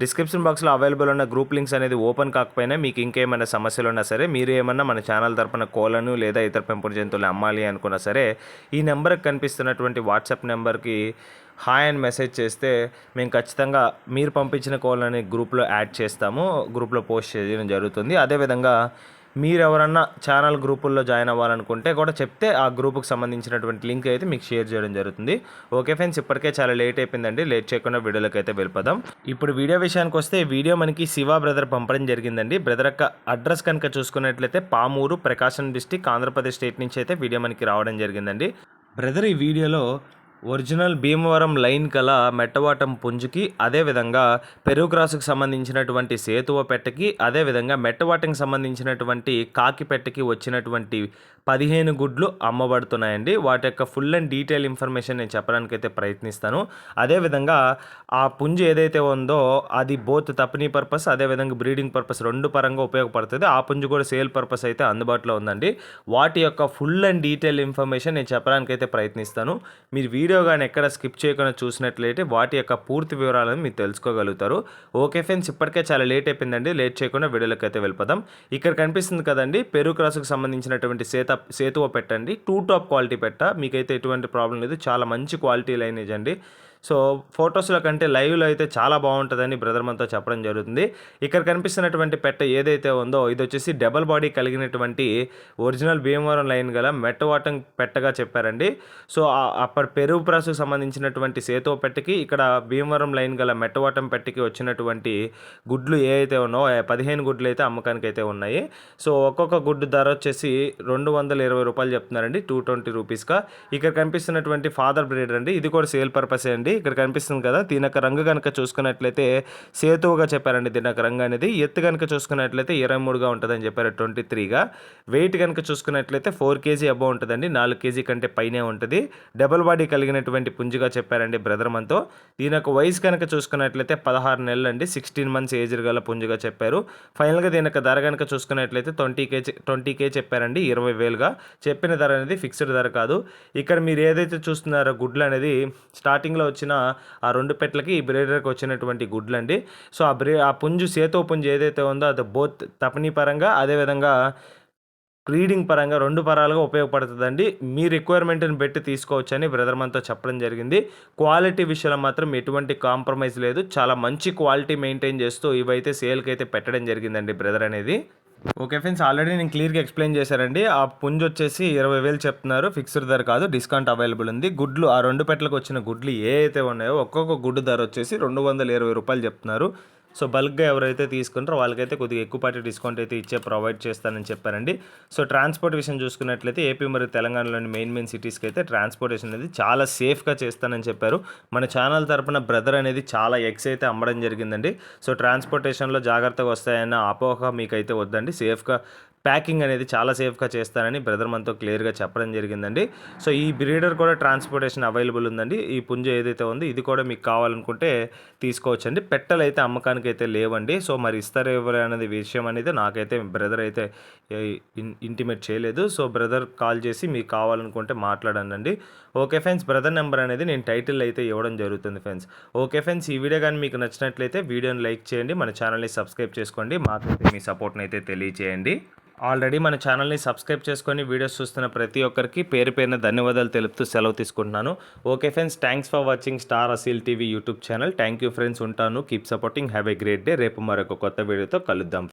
Description బాక్స్లో available ఉన్న group links అనేది ఓపెన్ కాకపోయినా మీకు ఇంకేమైనా సమస్యలు ఉన్నా సరే మీరు ఏమన్నా మన ఛానల్ తరపున కోళ్ళను లేదా ఇతర పెంపుడు జంతువులు అమ్మాలి అనుకున్నా సరే ఈ నెంబర్కి కనిపిస్తున్నటువంటి వాట్సాప్ నెంబర్కి హాయ్ అని మెసేజ్ చేస్తే మేము ఖచ్చితంగా మీరు పంపించిన కోళ్ళని గ్రూప్లో యాడ్ చేస్తాము గ్రూప్లో పోస్ట్ చేయడం జరుగుతుంది. అదేవిధంగా మీరు ఎవరన్నా ఛానల్ గ్రూపుల్లో జాయిన్ అవ్వాలనుకుంటే కూడా చెప్తే ఆ గ్రూప్కి సంబంధించినటువంటి లింక్ అయితే మీకు షేర్ చేయడం జరుగుతుంది. ఓకే ఫ్రెండ్స్ ఇప్పటికే చాలా లేట్ అయిపోయిందండి. లేట్ చేయకుండా వీడియోలోకి అయితే వెళ్ళిపోదాం. ఇప్పుడు వీడియో విషయానికి వస్తే ఈ వీడియో మనకి శివ బ్రదర్ పంపడం జరిగిందండి. బ్రదర్ యొక్క అడ్రస్ కనుక చూసుకున్నట్లయితే పామూరు ప్రకాశం డిస్టిక్ ఆంధ్రప్రదేశ్ స్టేట్ నుంచి అయితే వీడియో మనకి రావడం జరిగిందండి. బ్రదర్ ఈ వీడియోలో ఒరిజినల్ భీమవరం లైన్ కల మెట్టవాటం పుంజుకి అదేవిధంగా పెరుక్రాసుకు సంబంధించినటువంటి సేతువ పెట్టకి అదేవిధంగా మెట్టవాటంకి సంబంధించినటువంటి కాకి పెట్టకి వచ్చినటువంటి పదిహేను గుడ్లు అమ్మబడుతున్నాయండి. వాటి యొక్క ఫుల్ అండ్ డీటెయిల్ ఇన్ఫర్మేషన్ నేను చెప్పడానికి అయితే ప్రయత్నిస్తాను అదేవిధంగా ఆ పుంజు ఏదైతే ఉందో అది బోత్ తప్పనీ పర్పస్ అదేవిధంగా బ్రీడింగ్ పర్పస్ రెండు పరంగా ఉపయోగపడుతుంది. ఆ పుంజు కూడా సేల్ పర్పస్ అయితే అందుబాటులో ఉందండి. వాటి యొక్క ఫుల్ అండ్ డీటెయిల్ ఇన్ఫర్మేషన్ నేను చెప్పడానికి అయితే ప్రయత్నిస్తాను. మీరు వీడియో కానీ ఎక్కడ స్కిప్ చేయకుండా చూసినట్లయితే వాటి యొక్క పూర్తి వివరాలను మీరు తెలుసుకోగలుగుతారు. ఓకే ఫ్రెండ్స్ ఇప్పటికే చాలా లేట్ అయిపోయిందండి. లేట్ చేయకుండా వీడియోలోకి అయితే వెళ్ళిపోదాం ఇక్కడ కనిపిస్తుంది కదండి పెరుగు క్రాసుకు సంబంధించినటువంటి సేత సేతువ పెట్టండి. టూ టాప్ క్వాలిటీ పెట్ట. మీకైతే ఎటువంటి ప్రాబ్లం లేదు. చాలా మంచి క్వాలిటీ లైనేజ్ అండి. సో ఫొటోస్లో కంటే లైవ్లో అయితే చాలా బాగుంటుందని బ్రదర్ మనతో చెప్పడం జరుగుతుంది. ఇక్కడ కనిపిస్తున్నటువంటి పెట్ట ఏదైతే ఉందో ఇది వచ్చేసి డబల్ బాడీ కలిగినటువంటి ఒరిజినల్ భీమవరం లైన్ గల మెట్టవాటం పెట్టగా చెప్పారండి. సో అప్పటి పెరుగు ప్రాసుకు సంబంధించినటువంటి సేతో పెట్టకి ఇక్కడ భీమవరం లైన్ గల మెట్టవాటం పెట్టకి వచ్చినటువంటి గుడ్లు ఏ అయితే ఉన్నాయో పదిహేను గుడ్లు అయితే అమ్మకానికి అయితే ఉన్నాయి. సో ఒక్కొక్క గుడ్డు ధర వచ్చేసి రెండు వందల ఇరవై రూపాయలు చెప్తున్నారండి టూ ట్వంటీ రూపీస్గా. ఇక్కడ కనిపిస్తున్నటువంటి ఫాదర్ బ్రీడర్ అండి ఇది కూడా సేల్ పర్పసే అండి. ఇక్కడ కనిపిస్తుంది కదా దీని యొక్క రంగు కనుక చూసుకున్నట్లయితే సేతువుగా చెప్పారండి దీని యొక్క రంగు అనేది. ఎత్తు కనుక చూసుకున్నట్లయితే ఇరవై మూడుగా ఉంటుందని చెప్పారు ట్వంటీ త్రీగా. వెయిట్ కనుక చూసుకున్నట్లయితే ఫోర్ కేజీ అబ్బో ఉంటుందండి. నాలుగు కేజీ కంటే పైనే ఉంటుంది. డబుల్ బాడీ కలిగినటువంటి పుంజుగా చెప్పారండి బ్రదర్ మనతో. దీని యొక్క వయసు కనుక చూసుకున్నట్లయితే పదహారు నెలలు అండి సిక్స్టీన్ మంత్స్ ఏజ్ గల పుంజుగా చెప్పారు. ఫైనల్గా దీని యొక్క ధర కనుక చూసుకున్నట్లయితే ట్వంటీ కే ట్వంటీ కే చెప్పారండి. ఇరవై వేలుగా. చెప్పిన ధర అనేది ఫిక్స్డ్ ధర కాదు. ఇక్కడ మీరు ఏదైతే చూస్తున్నారో గుడ్లు అనేది స్టార్టింగ్లో వచ్చిన ఆ రెండు పెట్టలకి ఈ బ్రీడర్కి వచ్చినటువంటి గుడ్లు అండి సో ఆ బ్రీ ఆ పుంజు సేతో పుంజు ఏదైతే ఉందో అది బోత్ తపనీ పరంగా అదేవిధంగా బ్రీడింగ్ పరంగా రెండు పరాలుగా ఉపయోగపడుతుందండి. మీ రిక్వైర్మెంట్ని పెట్టి తీసుకోవచ్చని బ్రదర్ మనతో చెప్పడం జరిగింది. క్వాలిటీ విషయంలో మాత్రం ఎటువంటి కాంప్రమైజ్ లేదు. చాలా మంచి క్వాలిటీ మెయింటైన్ చేస్తూ ఇవైతే సేల్కి అయితే పెట్టడం జరిగిందండి బ్రదర్ అనేది. ఓకే ఫ్రెండ్స్ ఆల్రెడీ నేను క్లియర్గా ఎక్స్ప్లెయిన్ చేశారండి ఆ పుంజ్ వచ్చేసి ఇరవై వేలు చెప్తున్నారు. ఫిక్స్డ్ ధర కాదు డిస్కౌంట్ అవైలబుల్ ఉంది. గుడ్లు ఆ రెండు పెట్టలకు వచ్చిన గుడ్లు ఏ అయితే ఉన్నాయో ఒక్కొక్క గుడ్డు ధర వచ్చేసి రెండు వందల ఇరవై రూపాయలు చెప్తున్నారు. సో బల్క్గా ఎవరైతే తీసుకుంటారో వాళ్ళకైతే కొద్దిగా ఎక్కువ పాటి డిస్కౌంట్ అయితే ఇచ్చే ప్రొవైడ్ చేస్తానని చెప్పారండి. సో ట్రాన్స్పోర్ట్ విషయం చూసుకున్నట్లయితే ఏపీ మరియు తెలంగాణలోని మెయిన్ మెయిన్ సిటీస్కి అయితే ట్రాన్స్పోర్టేషన్ అనేది చాలా సేఫ్గా చేస్తానని చెప్పారు. మన ఛానల్ తరపున బ్రదర్ అనేది చాలా ఎగ్స్ అయితే అమ్మడం జరిగిందండి. సో ట్రాన్స్పోర్టేషన్లో జాగ్రత్తగా వస్తాయన్న అపోహ మీకైతే వద్దండి. సేఫ్గా ప్యాకింగ్ అనేది చాలా సేఫ్గా చేస్తానని బ్రదర్ మనతో క్లియర్గా చెప్పడం జరిగిందండి. సో ఈ బ్రీడర్ కూడా ట్రాన్స్పోర్టేషన్ అవైలబుల్ ఉందండి. ఈ పుంజ ఏదైతే ఉందో ఇది కూడా మీకు కావాలనుకుంటే తీసుకోవచ్చండి. పెట్టలు అయితే అమ్మకానికి అయితే లేవండి. సో మరి ఇస్తారు ఎవరు అనేది విషయం అనేది నాకైతే బ్రదర్ అయితే ఇంటిమేట్ చేయలేదు. సో బ్రదర్ కాల్ చేసి మీకు కావాలనుకుంటే మాట్లాడండి ఓకే ఫ్రెండ్స్ బ్రదర్ నెంబర్ అనేది నేను టైటిల్ అయితే ఇవ్వడం జరుగుతుంది ఫ్రెండ్స్. ఓకే ఫ్రెండ్స్ ఈ వీడియో కానీ మీకు నచ్చినట్లయితే వీడియోని లైక్ చేయండి. మన ఛానల్ని సబ్స్క్రైబ్ చేసుకోండి. మాకైతే మీ సపోర్ట్ని అయితే తెలియచేయండి. ఆల్రెడీ మన ఛానల్ని సబ్స్క్రైబ్ చేసుకొని వీడియోస్ చూస్తున్న ప్రతి ఒక్కరికి పేరు పేరున ధన్యవాదాలు తెలుపుతూ సెలవు తీసుకుంటున్నాను. Okay friends thanks for watching star Aseel TV YouTube channel. Thank you friends ఉంటాను. Keep supporting. Have a great day. రేపు మరొక కొత్త వీడియోతో కలుద్దాం.